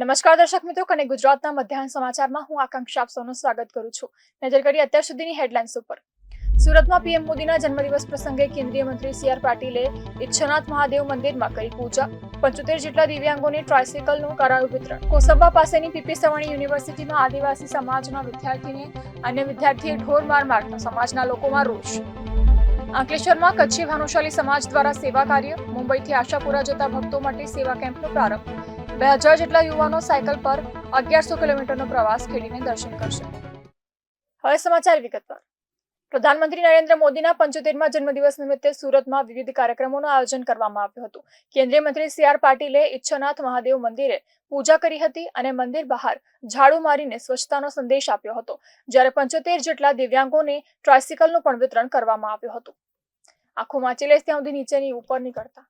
નમસ્કાર દર્શક મિત્રો કને ગુજરાતના મધ્યાહન સમાચારમાં હું આકાંક્ષા આપ સૌનું સ્વાગત કરું છું. નજર કરીએ અત્યાર સુધીની હેડલાઇન્સ ઉપર. સુરતમાં પીએમ મોદીના જન્મદિવસ પ્રસંગે કેન્દ્રીય મંત્રી સી આર પાટીલે ઈચ્છનાથ મહાદેવ મંદિરમાં કરી પૂજા. પંચોતેર જેટલા દિવ્યાંગોને ટ્રાયસિકલનું કરાયું વિતરણ. કોસંબા પાસેની પીપી સવાણી યુનિવર્સિટીમાં આદિવાસી સમાજના વિદ્યાર્થીને અન્ય વિદ્યાર્થીએ ઢોર માર મારતા સમાજના લોકોમાં રોષ. અંકલેશ્વરમાં કચ્છી ભાનુશાલી સમાજ દ્વારા સેવા કાર્ય. મુંબઈથી આશાપુરા જતા ભક્તો માટે સેવા કેમ્પનો પ્રારંભ. બે હજાર જેટલા યુવાનો સાયકલ પર અગિયારસો કિલોમીટરનો પ્રવાસ ખેડીને દર્શન કરશે. હવે સમાચાર વિગતવાર. પ્રધાનમંત્રી નરેન્દ્ર મોદીના પંચોતેરમાં જન્મદિવસ નિમિત્તે સુરતમાં વિવિધ કાર્યક્રમોનું આયોજન કરવામાં આવ્યું હતું. કેન્દ્રીય મંત્રી સી આર પાટીલે ઈચ્છનાથ મહાદેવ મંદિરે પૂજા કરી હતી અને મંદિર બહાર ઝાડુ મારીને સ્વચ્છતાનો સંદેશ આપ્યો હતો, જ્યારે પંચોતેર જેટલા દિવ્યાંગોને ટ્રાયસિકલનું પણ વિતરણ કરવામાં આવ્યું હતું. આખું વાંચી લઈશ ત્યાં સુધી નીચેની ઉપર નીકળતા.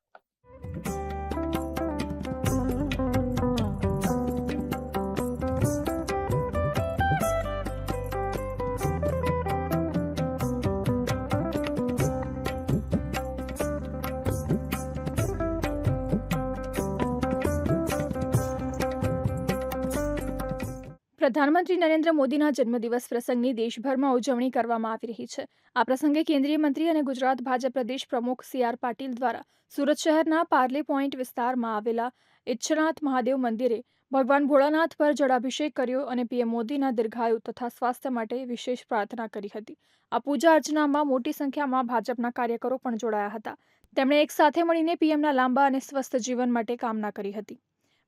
પ્રધાનમંત્રી નરેન્દ્ર મોદીના જન્મદિવસ પ્રસંગની દેશભરમાં ઉજવણી કરવામાં આવી રહી છે. આ પ્રસંગે કેન્દ્રીય મંત્રી અને ગુજરાત ભાજપ પ્રદેશ પ્રમુખ સી આર પાટીલ દ્વારા સુરત શહેરના પાર્લે પોઈન્ટ વિસ્તારમાં આવેલા ઇચ્છનાથ મહાદેવ મંદિરે ભગવાન ભોળાનાથ પર જળાભિષેક કર્યો અને પીએમ મોદીના દીર્ઘાયુ તથા સ્વાસ્થ્ય માટે વિશેષ પ્રાર્થના કરી હતી. આ પૂજા અર્ચનામાં મોટી સંખ્યામાં ભાજપના કાર્યકરો પણ જોડાયા હતા. તેમણે એક સાથે મળીને પીએમના લાંબા અને સ્વસ્થ જીવન માટે કામના કરી હતી.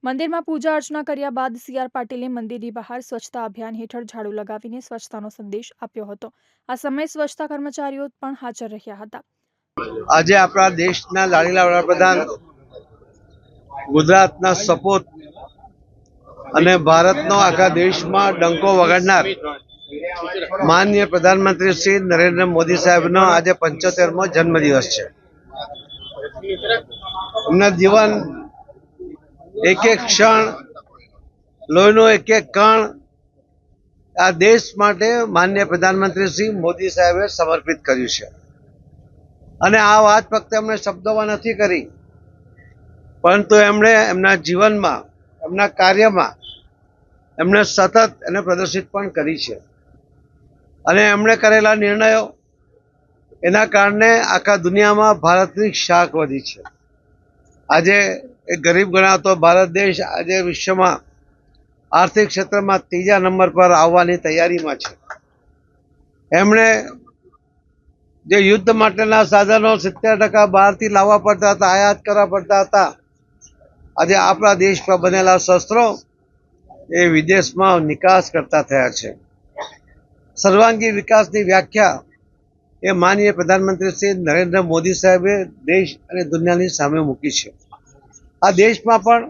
મંદિરમાં પૂજા અર્ચના કર્યા બાદ સી આર પાટીલે મંદિરની બહાર સ્વચ્છતા અભિયાન હેઠળ ઝાડુ લગાવીને સ્વચ્છતાનો સંદેશ આપ્યો હતો. આ સમયે સ્વચ્છતા કર્મચારીઓ પણ હાજર રહ્યા હતા. આજે આપણા દેશના લાડીલા વડાપ્રધાન ગુજરાતના સપોત અને ભારતનો આખા દેશમાં ડંકો વગાડનાર માનનીય પ્રધાનમંત્રી શ્રી નરેન્દ્ર મોદી સાહેબનો આજે પંચોતેરમો જન્મદિવસ છે. એમના જીવન એક એક ક્ષણ, લોહીનો એક એક કણ આ દેશ માટે માન્ય પ્રધાનમંત્રી શ્રી મોદી સાહેબે સમર્પિત કર્યું છે. અને આ વાત ફક્ત એમણે શબ્દોમાં નથી કરી, પરંતુ એમણે એમના જીવનમાં, એમના કાર્યમાં એમણે સતત એને પ્રદર્શિત પણ કરી છે. અને એમણે કરેલા નિર્ણયો એના કારણે આખા દુનિયામાં ભારતની શાખ વધી છે. આજે એક ગરીબ ગણાતો ભારત દેશ આજે વિશ્વમાં આર્થિક ક્ષેત્રમાં ત્રીજા નંબર પર આવવાની તૈયારીમાં છે. એમણે જે યુદ્ધ માટેના સાધનો સિત્તેર ટકા બહારથી લાવવા પડતા હતા, આયાત કરવા પડતા હતા, આજે આપણા દેશ પર બનેલા શસ્ત્રો એ વિદેશમાં નિકાસ કરતા થયા છે. સર્વાંગી વિકાસની વ્યાખ્યા એ માનનીય પ્રધાનમંત્રી શ્રી નરેન્દ્ર મોદી સાહેબે દેશ અને દુનિયાની સામે મૂકી છે. આ દેશમાં પણ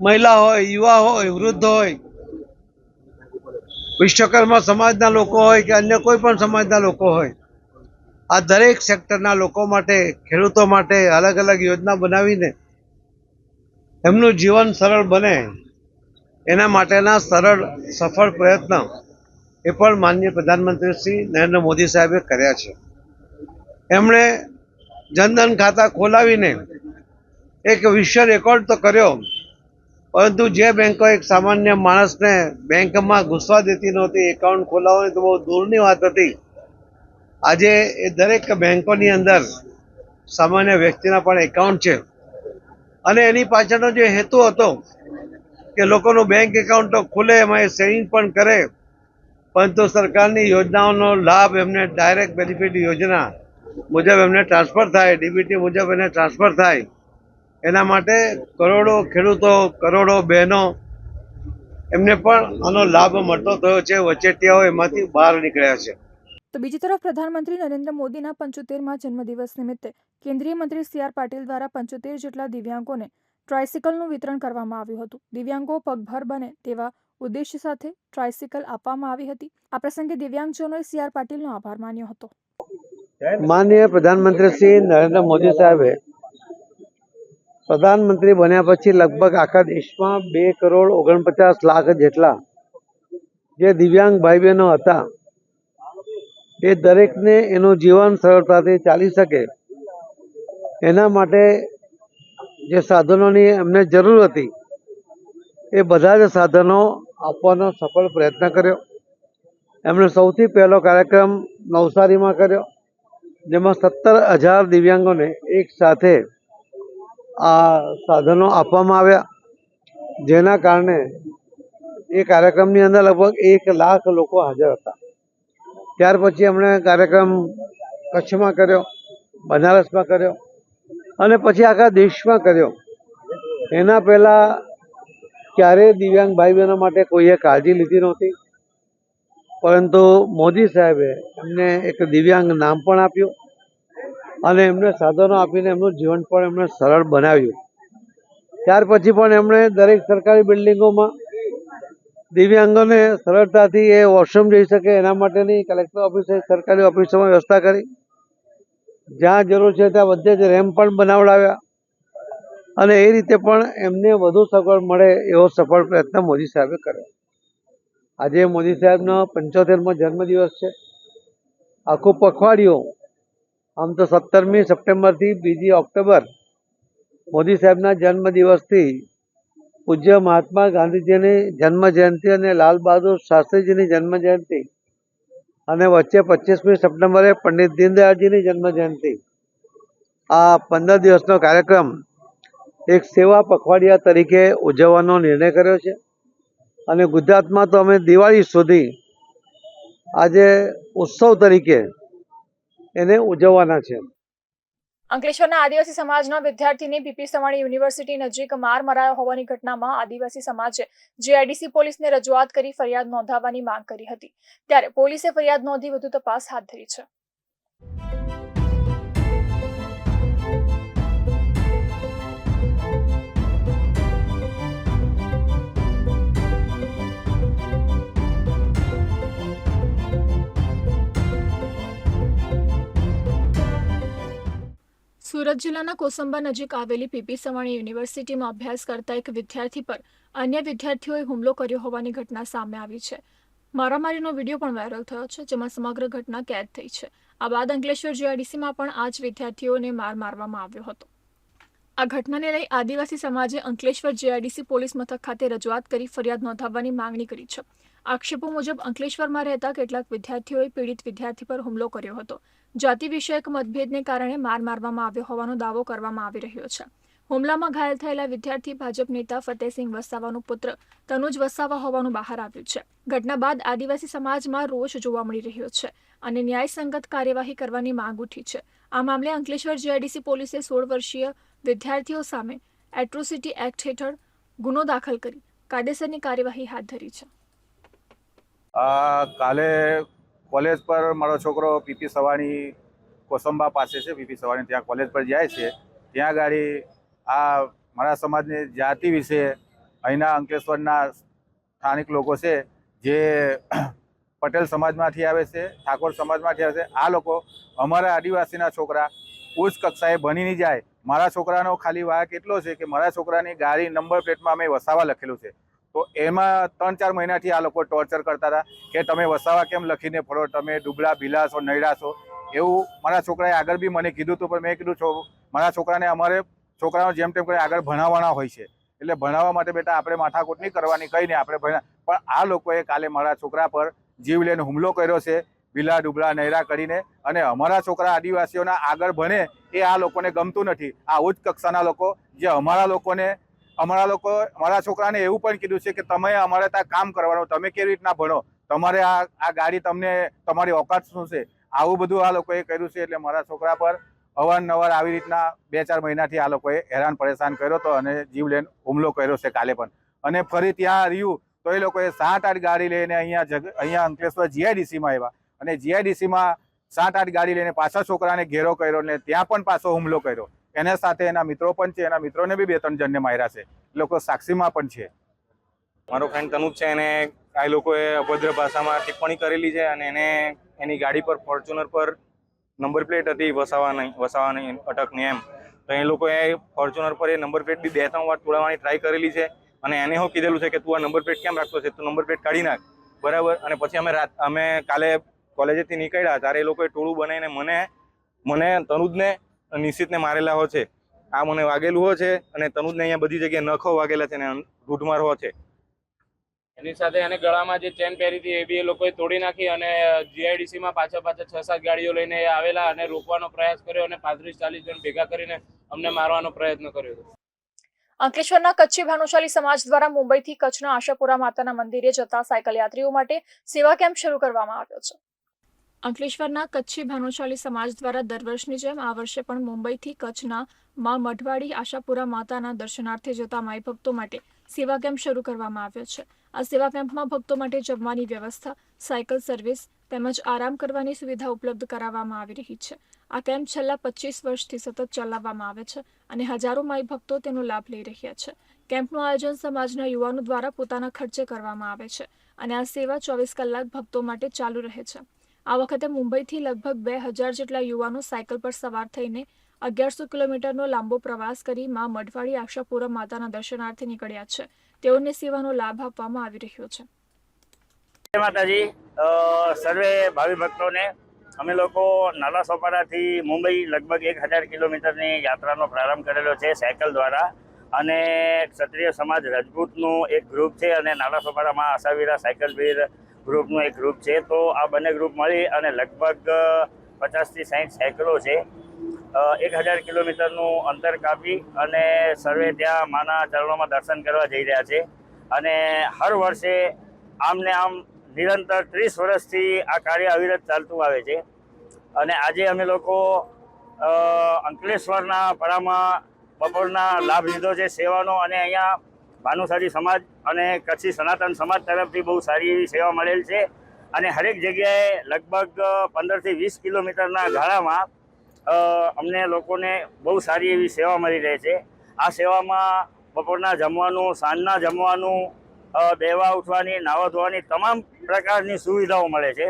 મહિલા હોય, યુવા હોય, વૃદ્ધ હોય, વિશ્વકર્મા સમાજના લોકો હોય કે અન્ય કોઈ પણ સમાજના લોકો હોય, આ દરેક સેક્ટરના લોકો માટે, ખેડૂતો માટે અલગ અલગ યોજના બનાવીને એમનું જીવન સરળ બને, એના માટેના સરળ, સફળ પ્રયત્ન એ પણ માનનીય પ્રધાનમંત્રી શ્રી નરેન્દ્ર મોદી સાહેબે કર્યા છે. એમણે જનધન ખાતા ખોલાવીને એક વિશ્વ રેકોર્ડ તો કર્યો. પરંતુ જે બેંકો એક સામાન્ય માણસને બેંકમાં ઘૂસવા દેતી નહોતી, એકાઉન્ટ ખોલાવવાની તો બહુ દૂરની વાત હતી. આજે એ દરેક બેંકોની અંદર સામાન્ય વ્યક્તિના પણ એકાઉન્ટ છે. અને એની પાછળનો જે હેતુ હતો કે લોકોનું બેંક એકાઉન્ટ તો ખુલે, એમાં એ સેવિંગ પણ કરે. પરંતુ સરકારની યોજનાઓનો લાભ એમને ડાયરેક્ટ બેનિફિટ યોજના મુજબ એમને ટ્રાન્સફર થાય, ડીબીટી મુજબ એને ટ્રાન્સફર થાય. એના માટે કરોડો ખેડૂતો કરોડો બહેનો એમને પણ આનો લાભ મળતો થયો છે. વચેટિયાઓ એમાંથી બહાર નીકળ્યા છે. તો બીજી તરફ પ્રધાનમંત્રી નરેન્દ્ર મોદીના પંચોતેરમાં જન્મદિવસ નિમિત્તે કેન્દ્રીય મંત્રી સી આર પાટીલ દ્વારા પંચોતેર જેટલા દિવ્યાંગોને ટ્રાયસિકલનું વિતરણ કરવામાં આવ્યું હતું. દિવ્યાંગો પગભર બને તેવા ઉદ્દેશ્ય સાથે ટ્રાયસિકલ આપવામાં આવી હતી. આ પ્રસંગે દિવ્યાંગજનોએ સી આર પાટીલનો આભાર માન્યો હતો. માનનીય પ્રધાનમંત્રી શ્રી નરેન્દ્ર મોદી સાહેબે પ્રધાનમંત્રી બન્યા પછી લગભગ આખા દેશમાં બે કરોડ ઓગણપચાસ લાખ જેટલા જે દિવ્યાંગ ભાઈ બહેનો હતા, એ દરેકને એનું જીવન સરળતાથી ચાલી શકે. એના માટે જે સાધનોની એમને જરૂર હતી, એ બધા જ સાધનો આપવાનો સફળ પ્રયત્ન કર્યો. એમણે સૌથી પહેલો કાર્યક્રમ નવસારીમાં કર્યો, જેમાં સત્તર હજાર દિવ્યાંગોને એક સાથે આ સાધનો આપવામાં આવ્યા. જેના કારણે એ કાર્યક્રમની અંદર લગભગ એક લાખ લોકો હાજર હતા. ત્યાર પછી એમણે કાર્યક્રમ કચ્છમાં કર્યો, બનારસમાં કર્યો અને પછી આખા દેશમાં કર્યો. એના પહેલાં ક્યારેય દિવ્યાંગ ભાઈ બહેનો માટે કોઈએ કાળજી લીધી નહોતી. પરંતુ મોદી સાહેબે એમને એક દિવ્યાંગ નામ પણ આપ્યું. અને એમને સાધનો આપીને એમનું જીવન પણ એમણે સરળ બનાવ્યું. ત્યાર પછી પણ એમણે દરેક સરકારી બિલ્ડિંગોમાં દિવ્યાંગોને સરળતાથી એ વોશરૂમ જઈ શકે એના માટેની કલેક્ટર ઓફિસે, સરકારી ઓફિસોમાં વ્યવસ્થા કરી. જ્યાં જરૂર છે ત્યાં બધે જ રેમ્પ પણ બનાવડાવ્યા. અને એ રીતે પણ એમને વધુ સગવડ મળે એવો સફળ પ્રયત્ન મોદી સાહેબે કર્યો. આજે મોદી સાહેબનો પંચોતેરમો જન્મદિવસ છે. આખું પખવાડિયું આમ તો સત્તરમી સપ્ટેમ્બરથી બીજી ઓક્ટોબર મોદી સાહેબના જન્મદિવસથી પૂજ્ય મહાત્મા ગાંધીજીની જન્મ જયંતિ અને લાલ બહાદુર શાસ્ત્રીજીની જન્મ જયંતિ અને વચ્ચે પચીસમી સપ્ટેમ્બરે પંડિત દીનદયાળજીની જન્મ જયંતિ આ પંદર દિવસનો કાર્યક્રમ એક સેવા પખવાડિયા તરીકે ઉજવવાનો નિર્ણય કર્યો છે અને ગુજરાતમાં તો અમે દિવાળી સુધી આજે ઉત્સવ તરીકે એને ઉજવવાના છે. અંકલેશ્વરના આદિવાસી સમાજના વિદ્યાર્થીની પીપી સવાણી યુનિવર્સિટી નજીક માર મરાયો હોવાની ઘટનામાં આદિવાસી સમાજે જીઆઈડીસી પોલીસને રજૂઆત કરી ફરિયાદ નોંધાવવાની માંગ કરી હતી. ત્યારે પોલીસે ફરિયાદ નોંધી વધુ તપાસ હાથ ધરી છે. સુરત જિલ્લાના કોસંબા નજીક આવેલી પીપી સવાણી યુનિવર્સિટીમાં અભ્યાસ કરતા એક વિદ્યાર્થી પર અન્ય વિદ્યાર્થીઓએ હુમલો કર્યો હોવાની ઘટના સામે આવી છે. મારામારીનો વીડિયો પણ વાયરલ થયો છે, જેમાં સમગ્ર ઘટના કેદ થઈ છે. આ બાદ અંકલેશ્વર જીઆઈડીસીમાં પણ આ જ વિદ્યાર્થીઓને માર મારવામાં આવ્યો હતો. આ ઘટનાને લઈ આદિવાસી સમાજે અંકલેશ્વર જીઆઈડીસી પોલીસ મથક ખાતે રજૂઆત કરી ફરિયાદ નોંધાવવાની માંગણી કરી છે. આક્ષેપો મુજબ અંકલેશ્વરમાં રહેતા કેટલાક વિદ્યાર્થીઓએ પીડિત વિદ્યાર્થી પર હુમલો કર્યો હતો. જાતિ વિષયક મતભેદને કારણે માર મારવામાં આવ્યો હોવાનો દાવો કરવામાં આવી રહ્યો છે. હુમલામાં ઘાયલ થયેલા વિદ્યાર્થી ભાજપ નેતા ફતેહસિંહ વસાવાનો પુત્ર તનુજ વસાવા હોવાનું બહાર આવ્યું છે. ઘટના બાદ આદિવાસી સમાજમાં રોષ જોવા મળી રહ્યો છે અને ન્યાયસંગત કાર્યવાહી કરવાની માંગ ઉઠી છે. આ મામલે અંકલેશ્વર જીઆઈડીસી પોલીસે સોળ વર્ષીય વિદ્યાર્થીઓ સામે એટ્રોસિટી એક્ટ હેઠળ ગુનો દાખલ કરી કાયદેસરની કાર્યવાહી હાથ ધરી છે. કાલે કોલેજ પર મારો છોકરો પીપી સવાણી કોસંબા પાસે છે, પીપી સવાણી ત્યાં કોલેજ પર જાય છે. ત્યાં ગાડી આ મારા સમાજની જાતિ વિશે અહીંના અંકલેશ્વરના સ્થાનિક લોકો છે, જે પટેલ સમાજમાંથી આવે છે, ઠાકોર સમાજમાંથી આવે છે, આ લોકો અમારા આદિવાસીના છોકરા ઉચ્ચ કક્ષાએ ભણી નહીં જાય. મારા છોકરાનો ખાલી વાક એટલો છે કે મારા છોકરાની ગાડી નંબર પ્લેટમાં અમે વસાવા લખેલું છે. તો એમાં ત્રણ ચાર મહિનાથી આ લોકો ટોર્ચર કરતા હતા કે તમે વસાવા કેમ લખીને ફરો? તમે ડુબળા ભીલા છો નૈડા છો એવું મારા છોકરાએ આગળ બી મને કીધું હતું, પણ મેં કીધું, છો, મારા છોકરાને અમારે છોકરાઓ જેમ તેમ કરીને આગળ ભણાવવાના હોય છે. એટલે ભણાવવા માટે બેટા આપણે માથાકૂટ નહીં કરવાની કહીને આપણે ભણ્યા પણ આ લોકોએ કાલે મારા છોકરા પર જીવ લઈને હુમલો કર્યો છે, ભીલા, ડુબળા, નૈરા કરીને. અને અમારા છોકરા આદિવાસીઓના આગળ ભણે એ આ લોકોને ગમતું નથી. આ ઉચ્ચ કક્ષાના લોકો, જે અમારા લોકોને અમારા લોકો, અમારા છોકરાને એવું પણ કીધું છે કે તમે અમારે ત્યાં કામ કરવાનું, તમે કેવી રીતના ભણો? તમારે આ આ ગાડી તમને, તમારી ઓકાત શું છે? આવું બધું આ લોકોએ કર્યું છે એટલે મારા છોકરા પર અવારનવાર આવી રીતના બે ચાર મહિનાથી આ લોકોએ હેરાન પરેશાન કર્યો હતો અને જીવલેણ હુમલો કર્યો છે કાલે પણ. અને ફરી ત્યાં રહ્યું તો એ લોકોએ સાત આઠ ગાડી લઈને અહીંયા જગ, અહીંયા અંકલેશ્વર જીઆઈડીસીમાં આવ્યા. અને જીઆઈડીસીમાં સાત આઠ ગાડી લઈને પાછા છોકરાને ઘેરો કર્યો અને ત્યાં પણ પાછો હુમલો કર્યો. એના સાથે એના મિત્રો પણ છે, એના મિત્રોને બી બે ત્રણ જણને માર્યા છે. લોકો સાક્ષીમાં પણ છે. મારો ફ્રેન્ડ તનુજ છે, એને આ લોકોએ અભદ્ર ભાષામાં ટિપ્પણી કરેલી છે અને એને એની ગાડી પર ફોર્ચ્યુનર પર નંબર પ્લેટ હતી વસાવા નહીં વસાવા નહીં અટકની એમ. તો એ લોકોએ ફોર્ચ્યુનર પર એ નંબર પ્લેટ બી બે ત્રણ વાર તોડવાની ટ્રાય કરેલી છે અને એને હું કીધેલું છે કે તું આ નંબર પ્લેટ કેમ રાખતો છે? તું નંબર પ્લેટ કાઢી નાખ. બરાબર? અને પછી અમે રાત, અમે કાલે કોલેજેથી નીકળ્યા ત્યારે એ લોકોએ ટોળું બનાવીને મને મને, તનુજને નિશ્ચિતને મારેલા હો છે. આ મને વાગેલું હો છે અને તનુજને અહીંયા બધી જગ્યાએ નખો વાગેલા છે અને ઘૂંટમાર હો છે. એની સાથે એને ગળામાં જે ચેન પહેરી હતી એ બી એ લોકોએ તોડી નાખી અને જીઆઈડીસીમાં પાછા પાછા છ સાત ગાડીઓ લઈને આવેલા અને રોકવાનો પ્રયાસ કર્યો અને પાંત્રીસ ચાલીસ જણ ભેગા કરીને અમને મારવાનો પ્રયત્ન કર્યો હતો. અંકલેશ્વરના કચ્છી ભાનુશાલી સમાજ દ્વારા મુંબઈથી કચ્છના આશાપુરા માતાના મંદિરે જતા સાયકલ યાત્રીઓ માટે સેવા કેમ્પ શરૂ કરવામાં આવ્યો છે. અંકલેશ્વરના કચ્છી ભાનુશાલી સમાજ દ્વારા દર વર્ષની જેમ આ વર્ષે પણ મુંબઈથી કચ્છના મા મઢવાડી, આશાપુરા માતાના દર્શનાર્થે જતા માઈ ભક્તો માટે સેવા કેમ્પ શરૂ કરવામાં આવ્યો છે. આ સેવા કેમ્પમાં ભક્તો માટે જમવાની વ્યવસ્થા, સાયકલ સર્વિસ તેમજ આરામ કરવાની સુવિધા ઉપલબ્ધ કરાવવામાં આવી રહી છે. આ કેમ્પ છેલ્લા પચીસ વર્ષથી સતત ચલાવવામાં આવે છે અને હજારો માઈ ભક્તો તેનો લાભ લઈ રહ્યા છે. કેમ્પનું આયોજન સમાજના યુવાનો દ્વારા પોતાના ખર્ચે કરવામાં આવે છે અને આ સેવા ચોવીસ કલાક ભક્તો માટે ચાલુ રહે છે. આ વખતે મુંબઈથી લગભગ બે હજાર જેટલા યુવાનો સાયકલ પર સવાર થઈને અગિયારસો કિલોમીટરનો લાંબો પ્રવાસ કરી માં મઢવાડી આશાપુરા માતાના દર્શનાર્થે નીકળ્યા છે. તેઓને સેવાનો લાભ આપવામાં આવી રહ્યો છે. માતાજી. સર્વે ભાવિ ભક્તોને અમે લોકો નાલા સોપારાથી મુંબઈ લગભગ એક હજાર કિલોમીટરની યાત્રાનો પ્રારંભ કરેલો છે સાયકલ દ્વારા. અને ક્ષત્રિય સમાજ રાજપૂતનું એક ગ્રુપ છે અને નાલા સોપારામાં આશાવીરા સાયકલ વીર ગ્રુપનું એક ગ્રુપ છે. તો આ બંને ગ્રુપ મળી અને લગભગ પચાસથી સાઠ સાયકલો છે. એક હજાર કિલોમીટરનું અંતર કાપી અને સર્વે ત્યાં માના ચરણોમાં દર્શન કરવા જઈ રહ્યા છે. અને હર વર્ષે આમને આમ નિરંતર ત્રીસ વર્ષથી આ કાર્ય અવિરત ચાલતું આવે છે. અને આજે અમે લોકો અંકલેશ્વરના પડામાં બપોરના લાભ લીધો છે સેવાનો અને અહીંયા ભાનુશાલી સમાજ અને કચ્છી સનાતન સમાજ તરફથી બહુ સારી એવી સેવા મળેલ છે. અને હરેક જગ્યાએ લગભગ પંદરથી વીસ કિલોમીટરના ગાળામાં અમને લોકોને બહુ સારી એવી સેવા મળી રહે છે. આ સેવામાં બપોરના જમવાનું, સાંજના જમવાનું બેવા ઉઠવાની, નાવા ધોવાની તમામ પ્રકારની સુવિધાઓ મળે છે.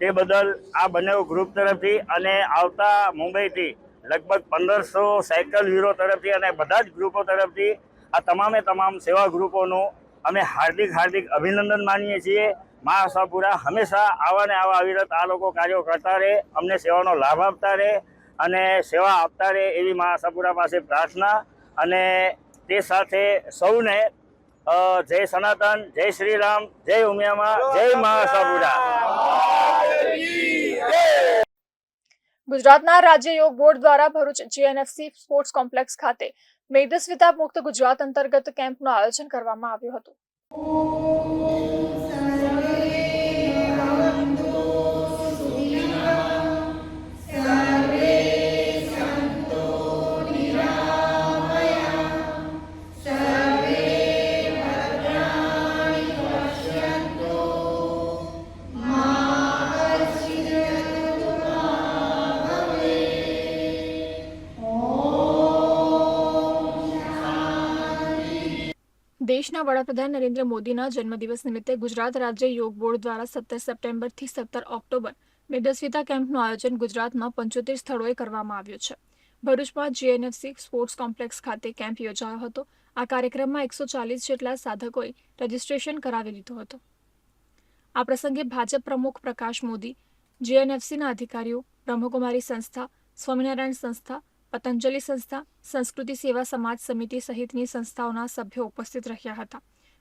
તે બદલ આ બંને ગ્રુપ તરફથી અને આવતા મુંબઈથી લગભગ પંદરસો સાયકલ હીરો તરફથી અને બધા જ ગ્રુપો તરફથી આ તમામે તમામ સેવા ગ્રુપોનું અમે હાર્દિક હાર્દિક અભિનંદન માનીએ છીએ. મા આશાપુરા હંમેશા આવા ને આવા અવિરત આ લોકો કાર્યો કરતા રહે, અમને સેવાનો લાભ આપતા રહે અને સેવા આપતા રહે એવી મા આશાપુરા પાસે પ્રાર્થના અને તે સાથે સૌને જય સનાતન, જય શ્રી રામ જય ઉમિયામાં, જય મા આશાપુરા ગુજરાતના રાજ્ય યોગ બોર્ડ દ્વારા ભરૂચ જીએનએફસી સ્પોર્ટ્સ કોમ્પ્લેક્સ ખાતે મેદસ્વિતા મુક્ત ગુજરાત અંતર્ગત કેમ્પનું આયોજન કરવામાં આવ્યું હતું. દેશના વડાપ્રધાન નરેન્દ્ર મોદીના જન્મદિવસ નિમિત્તે ગુજરાત રાજ્ય યોગ બોર્ડ દ્વારા સત્તર સપ્ટેમ્બરથી સત્તર ઓક્ટોબર મેદસ્વિતા કેમ્પનું આયોજન ગુજરાતમાં પંચોતેર સ્થળોએ કરવામાં આવ્યું છે. ભરૂચમાં જીએનએફસી સ્પોર્ટ્સ કોમ્પ્લેક્સ ખાતે કેમ્પ યોજાયો હતો. આ કાર્યક્રમમાં એકસો ચાલીસ જેટલા સાધકોએ રજીસ્ટ્રેશન કરાવી લીધું હતું. આ પ્રસંગે ભાજપ પ્રમુખ પ્રકાશ મોદી, જીએનએફસીના અધિકારીઓ, બ્રહ્મકુમારી સંસ્થા, સ્વામિનારાયણ સંસ્થા પતંજલિ સંસ્થા, સંસ્કૃતિ સેવા સમાજ સમિતિ સહિતની સંસ્થાઓના સભ્યો ઉપસ્થિત રહ્યા હતા.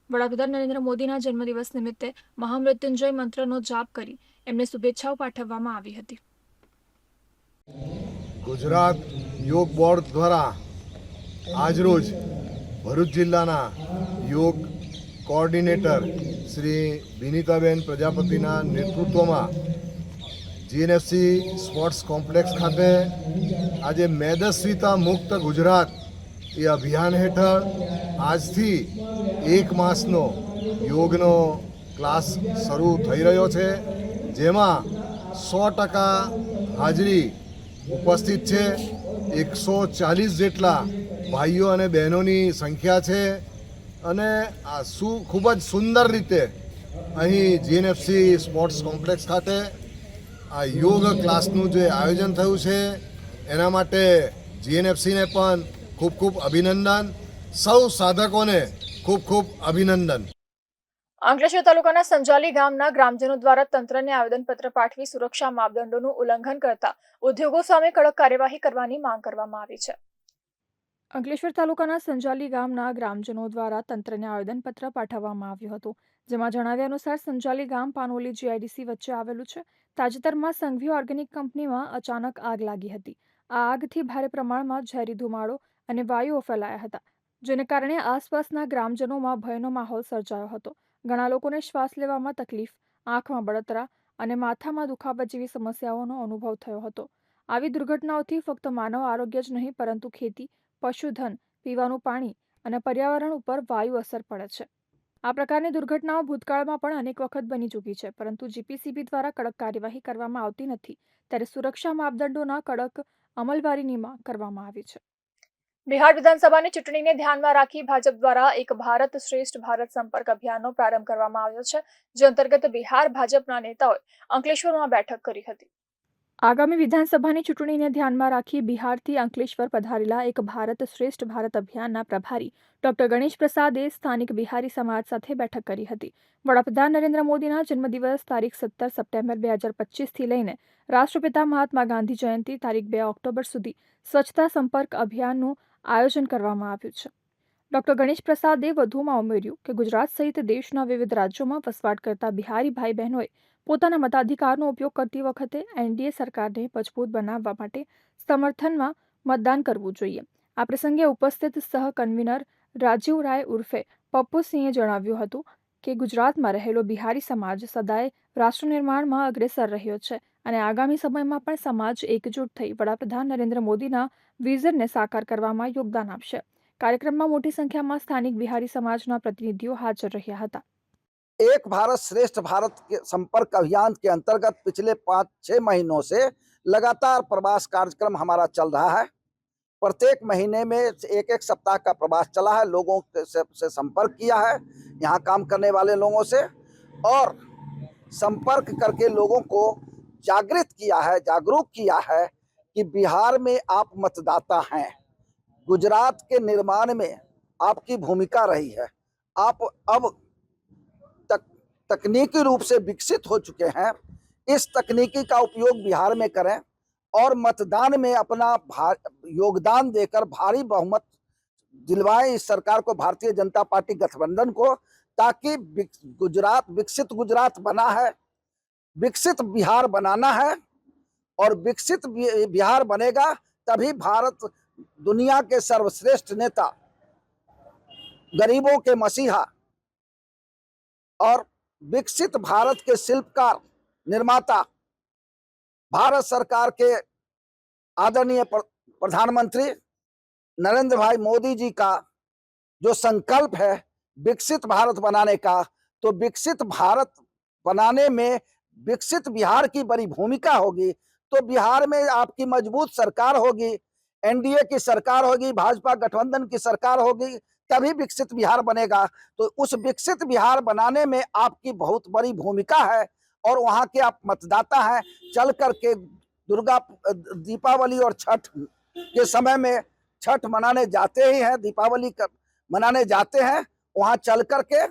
વડાપ્રધાન નરેન્દ્ર મોદીના જન્મદિવસ નિમિત્તે મહામૃત્યુંજય મંત્રનો જાપ કરી એમને શુભેચ્છાઓ પાઠવવામાં આવી હતી. ગુજરાત યોગ બોર્ડ દ્વારા આજરોજ ભરૂચ જિલ્લાના યોગ કોઓર્ડિનેટર શ્રી વિનીતાબેન પ્રજાપતિના નેતૃત્વમાં જીએનએફસી સ્પોર્ટ્સ કોમ્પ્લેક્સ ખાતે આજે મેદસ્વીતા મુક્ત ગુજરાત એ અભિયાન હેઠળ આજથી એક માસનો યોગનો ક્લાસ શરૂ થઈ રહ્યો છે, જેમાં સો ટકા હાજરી ઉપસ્થિત છે. એકસો ચાલીસ જેટલા ભાઈઓ અને બહેનોની સંખ્યા છે અને આ શું ખૂબ જ સુંદર રીતે અહીં જીએનએફસી સ્પોર્ટ્સ કોમ્પ્લેક્સ ખાતે આ યોગ ક્લાસનું જે આયોજન થયું છે એના માટે જીએનએફસીને પણ ખૂબ ખૂબ અભિનંદન. સૌ સાધકોને ખૂબ ખૂબ અભિનંદન. અંકલેશ્વર તાલુકાના સંજાલી ગામના ગ્રામજનો દ્વારા તંત્રને આવેદનપત્ર પાઠવી સુરક્ષા માપદંડોનું ઉલ્લંઘન કરતા ઉદ્યોગો સામે કડક કાર્યવાહી કરવાની માંગ કરવામાં આવી છે. અંકલેશ્વર તાલુકાના સંજાલી ગામના ગ્રામજનો દ્વારા તંત્રને આવેદનપત્ર પાઠવવામાં આવ્યું હતું. જેમાં જણાવ્યા અનુસાર સંજાલી ગામ પાનોલી જીઆઈડીસી વચ્ચે આવેલું છે. તાજેતરમાં સંઘવી ઓર્ગેનિક કંપનીમાં અચાનક આગ લાગી હતી. આ આગથી ભારે પ્રમાણમાં ઝેરી ધુમાડો અને વાયુઓ ફેલાયા હતા, જેને કારણે આસપાસના ગ્રામજનોમાં ભયનો માહોલ સર્જાયો હતો. ઘણા લોકોને શ્વાસ લેવામાં તકલીફ, આંખમાં બળતરા અને માથામાં દુખાવા જેવી સમસ્યાઓનો અનુભવ થયો હતો. આવી દુર્ઘટનાઓથી ફક્ત માનવ આરોગ્ય જ નહીં, પરંતુ ખેતી, પશુધન, પીવાનું પાણી અને પર્યાવરણ ઉપર વાયુ અસર પડે છે. આ પ્રકારની દુર્ઘટનાઓ ભૂતકાળમાં પણ અનેક વખત બની ચૂકી છે, પરંતુ જીપીસીબી દ્વારા કડક કાર્યવાહી કરવામાં આવતી નથી, ત્યારે સુરક્ષા માપદંડોના કડક અમલવારીનીમાં કરવામાં આવી છે. બિહાર વિધાનસભાની ચૂંટણીને ધ્યાનમાં રાખી ભાજપ દ્વારા એક ભારત શ્રેષ્ઠ ભારત સંપર્ક અભિયાનનો પ્રારંભ કરવામાં આવ્યો છે, જે અંતર્ગત બિહાર ભાજપના નેતાઓએ અંકલેશ્વરમાં બેઠક કરી હતી. આગામી વિધાનસભાની ચૂંટણીને ધ્યાનમાં રાખી બિહારથી અંકલેશ્વર પધારેલા એક ભારત શ્રેષ્ઠ ભારત અભિયાનના પ્રભારી ડોક્ટર ગણેશ પ્રસાદે સ્થાનિક બિહારી સમાજ સાથે બેઠક કરી હતી. વડાપ્રધાન નરેન્દ્ર મોદીના જન્મદિવસ તારીખ સત્તર સપ્ટેમ્બર બે હજાર પચીસથી લઈને રાષ્ટ્રપિતા મહાત્મા ગાંધી જયંતિ તારીખ બે ઓક્ટોબર સુધી સ્વચ્છતા સંપર્ક અભિયાનનું આયોજન કરવામાં આવ્યું છે. ડોક્ટર ગણેશ પ્રસાદે વધુમાં ઉમેર્યું કે ગુજરાત સહિત દેશના વિવિધ રાજ્યોમાં વસવાટ કરતા બિહારી ભાઈ બહેનોએ પોતાના મતાધિકારનો ઉપયોગ કરતી વખતે એનડીએ સરકારને મજબૂત બનાવવા માટે સમર્થનમાં મતદાન કરવું જોઈએ. આ પ્રસંગે ઉપસ્થિત સહ કન્વીનર રાજીવ રાય ઉર્ફે પપ્પુસિંહે જણાવ્યું હતું કે, ગુજરાતમાં રહેલો બિહારી સમાજ સદાય રાષ્ટ્ર નિર્માણમાં અગ્રેસર રહ્યો છે અને આગામી સમયમાં પણ સમાજ એકજૂટ થઈ વડાપ્રધાન નરેન્દ્ર મોદીના વિઝનને સાકાર કરવામાં યોગદાન આપશે. કાર્યક્રમમાં મોટી સંખ્યામાં સ્થાનિક બિહારી સમાજના પ્રતિનિધિઓ હાજર રહ્યા હતા. एक भारत श्रेष्ठ भारत के संपर्क अभियान के अंतर्गत पिछले पाँच छः महीनों से लगातार प्रवास कार्यक्रम हमारा चल रहा है। प्रत्येक महीने में एक एक सप्ताह का प्रवास चला है लोगों से, से संपर्क किया है यहाँ काम करने वाले लोगों से और संपर्क करके लोगों को जागृत किया है जागरूक किया है कि बिहार में आप मतदाता हैं। गुजरात के निर्माण में आपकी भूमिका रही है। आप अब तकनीकी रूप से विकसित हो चुके हैं। इस तकनीकी का उपयोग बिहार में करें और मतदान में अपना योगदान देकर भारी बहुमत दिलवाएँ इस सरकार को, भारतीय जनता पार्टी गठबंधन को, ताकि गुजरात, विकसित गुजरात बना है। विकसित बिहार बनाना है और विकसित बिहार बनेगा तभी भारत दुनिया के सर्वश्रेष्ठ नेता, गरीबों के मसीहा और विकसित भारत के शिल्पकार, निर्माता, भारत सरकार के आदरणीय प्रधानमंत्री नरेंद्र भाई मोदी जी का जो संकल्प है विकसित भारत बनाने का तो विकसित भारत बनाने में विकसित बिहार की बड़ी भूमिका होगी। तो बिहार में आपकी मज़बूत सरकार होगी, एनडीए की सरकार होगी, भाजपा गठबंधन की सरकार होगी तभी विकसित बिहार बनेगा। तो उस विकसित बिहार बनाने में आपकी बहुत बड़ी भूमिका है और वहाँ के आप मतदाता हैं। चल करके दुर्गा दीपावली और छठ के समय में छठ मनाने जाते ही हैं दीपावली कर, मनाने जाते हैं। वहाँ चल करके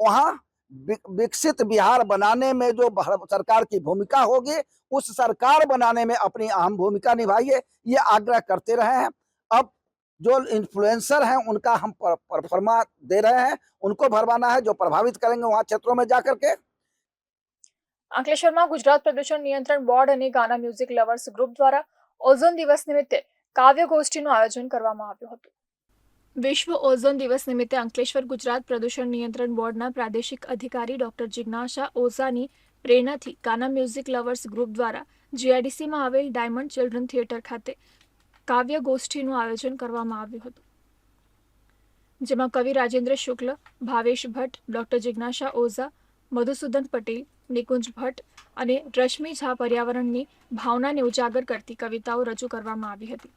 वहाँ विक- विकसित बिहार बनाने में जो सरकार की भूमिका होगी उस सरकार बनाने में अपनी अहम भूमिका निभाइए। ये आग्रह करते रहे हैं। अब जो इन्फ्लुएंसर हैं उनका हम पर, परफरमा दे रहे हैं उनको भरवाना है जो प्रभावित करेंगे वहाँ क्षेत्रों में जाकर के અંકલેશ્વરમાં ગુજરાત પ્રદૂષણ નિયંત્રણ બોર્ડ અને ગાના મ્યુઝિક લવર્સ ગ્રુપ દ્વારા ઓઝોન દિવસ નિમિત્તે કાવ્ય ગોષ્ઠીનું આયોજન કરવામાં આવ્યું હતું વિશ્વ ઓઝોન દિવસ નિમિત્તે અંકલેશ્વર ગુજરાત પ્રદૂષણ નિયંત્રણ બોર્ડના પ્રાદેશિક અધિકારી ડોક્ટર જિજ્ઞાસા ઓઝાની પ્રેરણાથી ગાના મ્યુઝિક લવર્સ ગ્રુપ દ્વારા જીઆઈડીસીમાં આવેલ ડાયમંડ ચિલ્ડ્રન થિયેટર ખાતે કાવ્ય ગોષ્ઠીનું આયોજન કરવામાં આવ્યું હતું. જેમાં કવિ રાજેન્દ્ર શુક્લ, ભાવેશ ભટ્ટ, ડોક્ટર જિજ્ઞાસા ઓઝા, મધુસૂદન પટેલ, નિકુંજ ભટ્ટ અને રશ્મિ ઝા પર્યાવરણની ભાવનાને ઉજાગર કરતી કવિતાઓ રજૂ કરવામાં આવી હતી.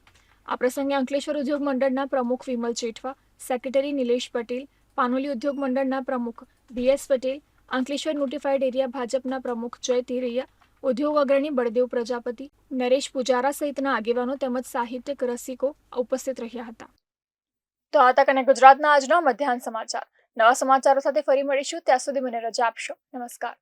આ પ્રસંગે અંકલેશ્વર ઉદ્યોગ મંડળના પ્રમુખ વિમલ જેઠવા, સેક્રેટરી નિલેશ પટેલ, પાનોલી ઉદ્યોગ મંડળના પ્રમુખ B S Patel, Ankleshwar notified area ભાજપના પ્રમુખ જય તિરૈયા ઉદ્યોગ અગ્રણી બળદેવ પ્રજાપતિ, નરેશ પુજારા સહિતના આગેવાનો તેમજ સાહિત્યક રસિકો ઉપસ્થિત રહ્યા હતા. તો આ તક અને ગુજરાતના આજના મધ્યાહન સમાચાર. નવા સમાચારો સાથે ફરી મળીશું. ત્યાં સુધી મને રજા આપશો. નમસ્કાર.